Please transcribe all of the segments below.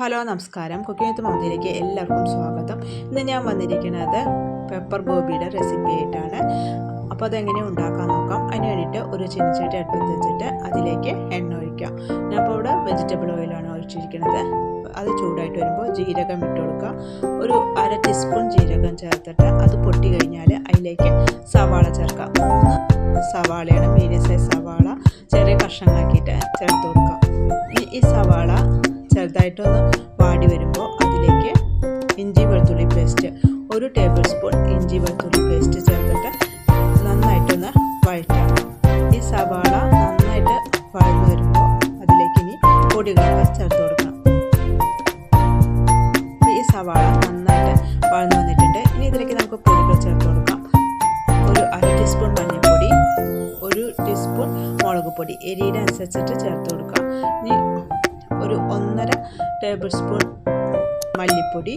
Hello നമസ്കാരം. Cooking വിത്ത് മമതയിലേക്ക് എല്ലാവർക്കും സ്വാഗതം. ഇന്ന് ഞാൻ വന്നിരിക്കുന്നത് പെപ്പർ ഗോബിയുടെ റെസിപ്പി ആയിട്ടാണ്. അപ്പോൾ അതെങ്ങനെ ഉണ്ടാക്കാൻ നോക്കാം. അതിന് വേണ്ടിയിട്ട് ഒരു ചീനച്ചട്ടി അടുപ്പത്ത് വെച്ചിട്ട് അതിലേക്ക് എണ്ണ ഒഴിക്കാം. ഞാൻ ഇപ്പോൾ ഇവിടെ വെജിറ്റബിൾ ഓയിലാണ് ഒഴിച്ചിരിക്കുന്നത്. അത് ചൂടായിട്ട് വരുമ്പോൾ ജീരകം ഇട്ട് കൊടുക്കുക ഒരു അര ടീസ്പൂൺ ജീരകം ചേർത്തിട്ട് അത് പൊട്ടി കഴിഞ്ഞാൽ അതിലേക്ക് സവാള ചേർക്കാം. മൂന്ന് സവാളയാണ് മീഡിയം സൈസ് സവാള. ചെറിയ കഷ്ണങ്ങളാക്കിയിട്ട് ചേർത്ത് കൊടുക്കാം. ഈ സവാള ചെറുതായിട്ടൊന്ന് വാടി വരുമ്പോൾ അതിലേക്ക് ഇഞ്ചി വെളുത്തുള്ളി പേസ്റ്റ് ഒരു ടേബിൾ സ്പൂൺ ഇഞ്ചി വെളുത്തുള്ളി പേസ്റ്റ് ചേർത്തിട്ട് നന്നായിട്ടൊന്ന് വഴറ്റാം. ഈ സവാള നന്നായിട്ട് വഴന്നു വരുമ്പോൾ അതിലേക്ക് ഇനി പൊടികളൊക്കെ ചേർത്ത് കൊടുക്കണം. ഈ സവാള നന്നായിട്ട് വഴന്നു വന്നിട്ടുണ്ട്. ഇനി ഇതിലേക്ക് നമുക്ക് പൊടികൾ ചേർത്ത് കൊടുക്കാം. ഒരു അര ടീസ്പൂൺ മഞ്ഞൾപ്പൊടി ഒരു ടീസ്പൂൺ മുളക് പൊടി എരിയുടെ അനുസരിച്ചിട്ട് ചേർത്ത് കൊടുക്കാം. ഇനി ഒരു ഒന്നര ടേബിൾ സ്പൂൺ മല്ലിപ്പൊടി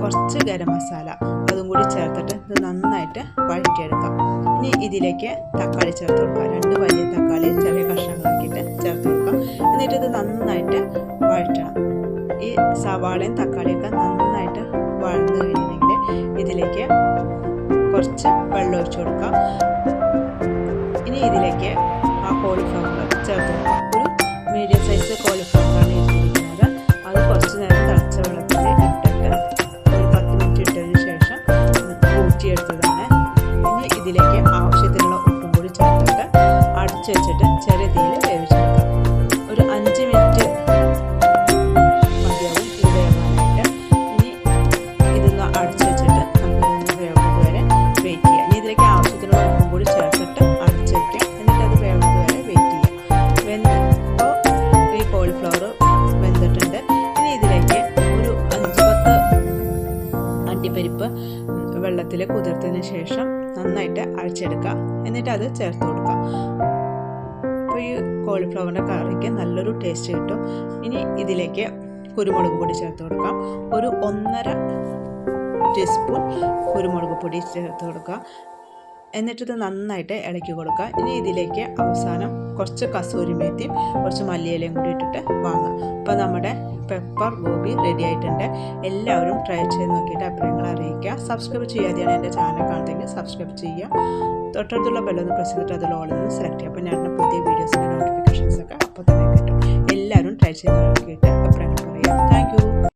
കുറച്ച് ഗരം മസാല അതും കൂടി ചേർത്തിട്ട് ഇത് നന്നായിട്ട് വഴറ്റിയെടുക്കാം. ഇനി ഇതിലേക്ക് തക്കാളി ചേർത്ത് കൊടുക്കാം. രണ്ട് വലിയ തക്കാളി ചെറിയ കഷ്ണങ്ങളാക്കിയിട്ട് ചേർത്ത് കൊടുക്കാം. എന്നിട്ട് ഇത് നന്നായിട്ട് വഴറ്റണം. ഈ സവാളയും തക്കാളിയൊക്കെ നന്നായിട്ട് വഴന്നു കഴിഞ്ഞെങ്കിൽ ഇതിലേക്ക് കുറച്ച് വെള്ളം ഒഴിച്ചു കൊടുക്കാം. ഇനി ഇതിലേക്ക് ആ കോളിഫ്ലവർ ചേർത്ത് കൊടുക്കാം. ഒരു മീഡിയം സൈസ് കോളിഫ്ലവറാണ് വെള്ളത്തിൽ കുതിർത്തതിന് ശേഷം നന്നായിട്ട് അഴിച്ചെടുക്കുക എന്നിട്ട് അത് ചേർത്ത് കൊടുക്കാം അപ്പോൾ ഈ കോളിഫ്ലവറിന്റെ കറിക്ക് നല്ലൊരു ടേസ്റ്റ് കിട്ടും. ഇനി ഇതിലേക്ക് കുരുമുളക് പൊടി ചേർത്ത് കൊടുക്കാം. ഒരു ഒന്നര ടീസ്പൂൺ കുരുമുളക് പൊടി ചേർത്ത് കൊടുക്കുക. എന്നിട്ടിത് നന്നായിട്ട് ഇളക്കി കൊടുക്കുക. ഇനി ഇതിലേക്ക് അവസാനം കുറച്ച് കസൂരി മേത്തിയും കുറച്ച് മല്ലിയിലയും കൂടി ഇട്ടിട്ട് വാങ്ങാം അപ്പോൾ നമ്മുടെ പെപ്പർ ഗോബി റെഡി ആയിട്ടുണ്ട്. എല്ലാവരും ട്രൈ ചെയ്ത് നോക്കിയിട്ട് അഭിപ്രായങ്ങൾ അറിയിക്കുക. സബ്സ്ക്രൈബ് ചെയ്യാതെയാണ് എന്റെ ചാനൽ കാണുന്നതെങ്കിൽ സബ്സ്ക്രൈബ് ചെയ്യുക. തൊട്ടടുത്തുള്ള ബെല്ലൊന്ന് പ്രസ് ചെയ്തിട്ട് അതിൽ ഓളിൽ നിന്ന് സെലക്ട് ചെയ്യുക. അപ്പോൾ ഞാൻ പുതിയ വീഡിയോസിന്റെ നോട്ടിഫിക്കേഷൻസ്